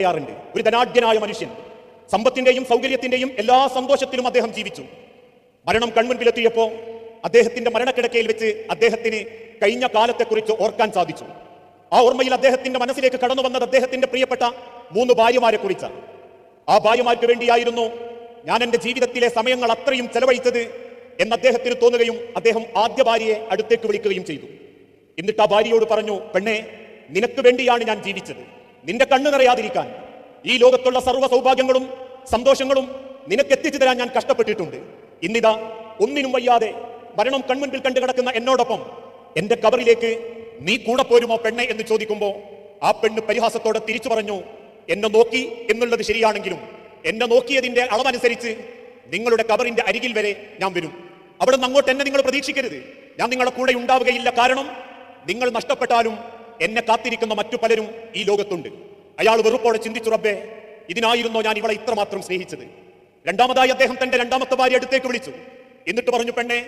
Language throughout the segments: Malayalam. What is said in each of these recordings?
പറയാറുണ്ട് ഒരു ധനാഢ്യനായ മനുഷ്യൻ സമ്പത്തിന്റെയും സൗകര്യത്തിന്റെയും എല്ലാ സന്തോഷത്തിലും അദ്ദേഹം ജീവിച്ചു. മരണം കൺമുൻപിലെത്തിയപ്പോ അദ്ദേഹത്തിന്റെ മരണക്കിടക്കയിൽ വെച്ച് അദ്ദേഹത്തിന് കഴിഞ്ഞ കാലത്തെക്കുറിച്ച് ഓർക്കാൻ സാധിച്ചു. ആ ഓർമ്മയിൽ അദ്ദേഹത്തിന്റെ മനസ്സിലേക്ക് കടന്നു വന്നത് അദ്ദേഹത്തിന്റെ പ്രിയപ്പെട്ട മൂന്ന് ഭാര്യമാരെ കുറിച്ചാണ് ആ ഭാര്യമാർക്ക് വേണ്ടിയായിരുന്നു ഞാൻ എന്റെ ജീവിതത്തിലെ സമയങ്ങൾ അത്രയും ചെലവഴിച്ചത് എന്ന് അദ്ദേഹത്തിന് തോന്നുകയും അദ്ദേഹം ആദ്യ ഭാര്യയെ അടുത്തേക്ക് വിളിക്കുകയും ചെയ്തു. എന്നിട്ട് ആ ഭാര്യയോട് പറഞ്ഞു പെണ്ണെ നിനക്ക് വേണ്ടിയാണ് ഞാൻ ജീവിച്ചത്. നിന്റെ കണ്ണു നിറയാതിരിക്കാൻ ഈ ലോകത്തുള്ള സർവ സൗഭാഗ്യങ്ങളും സന്തോഷങ്ങളും നിനക്ക് എത്തിച്ചു തരാൻ ഞാൻ കഷ്ടപ്പെട്ടിട്ടുണ്ട്. ഇന്നിതാ ഒന്നിനും വയ്യാതെ മരണം കൺമുൻപിൽ കണ്ടു കിടക്കുന്ന എന്നോടൊപ്പം എന്റെ കബറിലേക്ക് നീ കൂടെ പോരുമോ പെണ്ണെ എന്ന് ചോദിക്കുമ്പോൾ ആ പെണ്ണ് പരിഹാസത്തോടെ തിരിച്ചു പറഞ്ഞു എന്നെ നോക്കി എന്നുള്ളത് ശരിയാണെങ്കിലും എന്നെ നോക്കിയതിന്റെ അളവനുസരിച്ച് നിങ്ങളുടെ കബറിന്റെ അരികിൽ വരെ ഞാൻ വരും. അവിടെ നിന്ന് അങ്ങോട്ട് എന്നെ നിങ്ങൾ പ്രതീക്ഷിക്കരുത്. ഞാൻ നിങ്ങളുടെ കൂടെ ഉണ്ടാവുകയില്ല. കാരണം നിങ്ങൾ നഷ്ടപ്പെട്ടാലും എന്നെ കാത്തിരിക്കുന്ന മറ്റു പലരും ഈ ലോകത്തുണ്ട്. അയാൾ വെറുപ്പോടെ ചിന്തിച്ചു റബ്ബേ ഇതിനായിരുന്നോ ഞാൻ ഇവളെ ഇത്രമാത്രം സ്നേഹിച്ചത്? രണ്ടാമതായി അദ്ദേഹം തന്റെ രണ്ടാമത്തെ ഭാര്യ അടുത്തേക്ക് വിളിച്ചു. എന്നിട്ട് പറഞ്ഞു പെണ്ണെ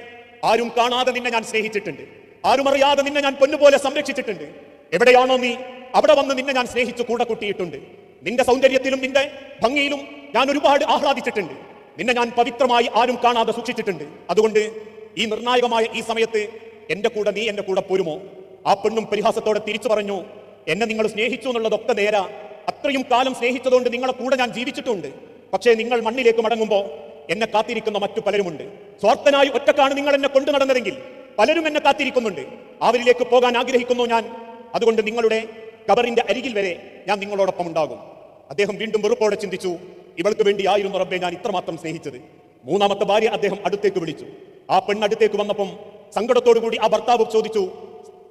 ആരും കാണാതെ നിന്നെ ഞാൻ സ്നേഹിച്ചിട്ടുണ്ട്. ആരും അറിയാതെ നിന്നെ ഞാൻ പൊന്നുപോലെ സംരക്ഷിച്ചിട്ടുണ്ട്. എവിടെയാണോ നീ അവിടെ വന്ന് നിന്നെ ഞാൻ സ്നേഹിച്ചു കൂടെ കൂട്ടിയിട്ടുണ്ട്. നിന്റെ സൗന്ദര്യത്തിലും നിന്റെ ഭംഗിയിലും ഞാൻ ഒരുപാട് ആഹ്ലാദിച്ചിട്ടുണ്ട്. നിന്നെ ഞാൻ പവിത്രമായി ആരും കാണാതെ സൂക്ഷിച്ചിട്ടുണ്ട്. അതുകൊണ്ട് ഈ നിർണായകമായ ഈ സമയത്ത് എന്റെ കൂടെ നീ എന്റെ കൂടെ പോരുമോ? ആ പെണ്ണും പരിഹാസത്തോടെ തിരിച്ചു പറഞ്ഞു എന്നെ നിങ്ങൾ സ്നേഹിച്ചു എന്നുള്ളതൊക്കെ നേരാ. അത്രയും കാലം സ്നേഹിച്ചതുകൊണ്ട് നിങ്ങളെ കൂടെ ഞാൻ ജീവിച്ചിട്ടുണ്ട്. പക്ഷേ നിങ്ങൾ മണ്ണിലേക്ക് മടങ്ങുമ്പോൾ എന്നെ കാത്തിരിക്കുന്ന മറ്റു പലരുമുണ്ട്. സ്വാർത്ഥനായി ഒറ്റക്കാണ് നിങ്ങൾ എന്നെ കൊണ്ടു നടന്നതെങ്കിൽ പലരും എന്നെ കാത്തിരിക്കുന്നുണ്ട്. അവരിലേക്ക് പോകാൻ ആഗ്രഹിക്കുന്നു ഞാൻ. അതുകൊണ്ട് നിങ്ങളുടെ കബറിന്റെ അരികിൽ വരെ ഞാൻ നിങ്ങളോടൊപ്പം ഉണ്ടാകും. അദ്ദേഹം വീണ്ടും വെറുപ്പോടെ ചിന്തിച്ചു ഇവൾക്ക് വേണ്ടി ആയിരുന്നു റബ്ബെ ഞാൻ ഇത്രമാത്രം സ്നേഹിച്ചത്. മൂന്നാമത്തെ ഭാര്യ അദ്ദേഹം അടുത്തേക്ക് വിളിച്ചു. ആ പെണ്ണ് അടുത്തേക്ക് വന്നപ്പം സങ്കടത്തോടുകൂടി ആ ഭർത്താവ് ചോദിച്ചു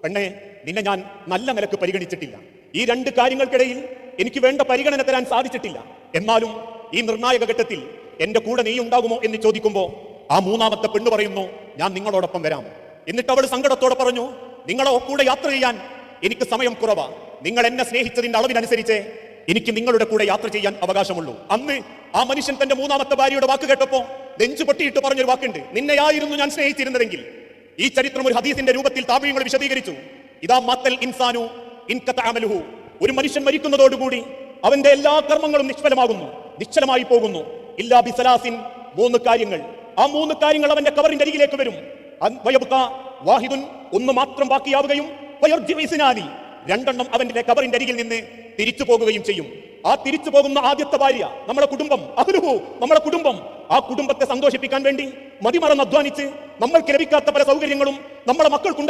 പെണ്ണെ നിന്നെ ഞാൻ നല്ല നിലയ്ക്ക് പരിഗണിച്ചിട്ടില്ല. ഈ രണ്ട് കാര്യങ്ങൾക്കിടയിൽ എനിക്ക് വേണ്ട പരിഗണന തരാൻ സാധിച്ചിട്ടില്ല. എന്നാലും ഈ നിർണായക ഘട്ടത്തിൽ എന്റെ കൂടെ നീ ഉണ്ടാകുമോ എന്ന് ചോദിക്കുമ്പോ ആ മൂന്നാമത്തെ പെണ്ണ് പറയുന്നു ഞാൻ നിങ്ങളോടൊപ്പം വരാം. എന്നിട്ട് അവൾ സങ്കടത്തോടെ പറഞ്ഞു നിങ്ങളെ കൂടെ യാത്ര ചെയ്യാൻ എനിക്ക് സമയം കുറവാ. നിങ്ങൾ എന്നെ സ്നേഹിച്ചതിന്റെ അളവിനനുസരിച്ച് എനിക്ക് നിങ്ങളുടെ കൂടെ യാത്ര ചെയ്യാൻ അവകാശമുള്ളൂ. അന്ന് ആ മനുഷ്യൻ തന്റെ മൂന്നാമത്തെ ഭാര്യയുടെ വാക്ക് കേട്ടപ്പോ നെഞ്ചു പൊട്ടിയിട്ട് പറഞ്ഞൊരു വാക്കുണ്ട് നിന്നെയായിരുന്നു ഞാൻ സ്നേഹിച്ചിരുന്നതെങ്കിൽ ഈ ചരിത്രം ഒരു ഹദീസിന്റെ രൂപത്തിൽ താപീയങ്ങൾ വിശദീകരിച്ചു. ഇതാ മത്തൽ ഇൻസാനു ഇൻകത്തഅമലുഹു ഒരു മനുഷ്യൻ മരിക്കുന്നതോടുകൂടി അവന്റെ എല്ലാ കർമ്മങ്ങളും നിഷ്ഫലമാകുന്നു നിശ്ചലമായി പോകുന്നു. ഇല്ലാ ബിസലാസിൻ മൂന്ന് കാര്യങ്ങൾ. ആ മൂന്ന് കാര്യങ്ങൾ അവന്റെ കവറിന്റെ അരികിലേക്ക് വരും. വാഹിദുൻ ഒന്ന് മാത്രം ബാക്കിയാവുകയും രണ്ടെണ്ണം അവന്റെ കബറിന്റെ അരികിൽ നിന്ന് തിരിച്ചു പോകുകയും ചെയ്യും. ആ തിരിച്ചു പോകുന്ന ആദ്യത്തെ ഭാര്യ നമ്മുടെ കുടുംബം അഹ്ലുഹു നമ്മുടെ കുടുംബം ആ കുടുംബത്തെ സന്തോഷിപ്പിക്കാൻ വേണ്ടി മതിമറന്ന് അധ്വാനിച്ച് നമ്മൾക്ക് ലഭിക്കാത്ത പല സൗകര്യങ്ങളും നമ്മുടെ മക്കൾക്കുണ്ടാകും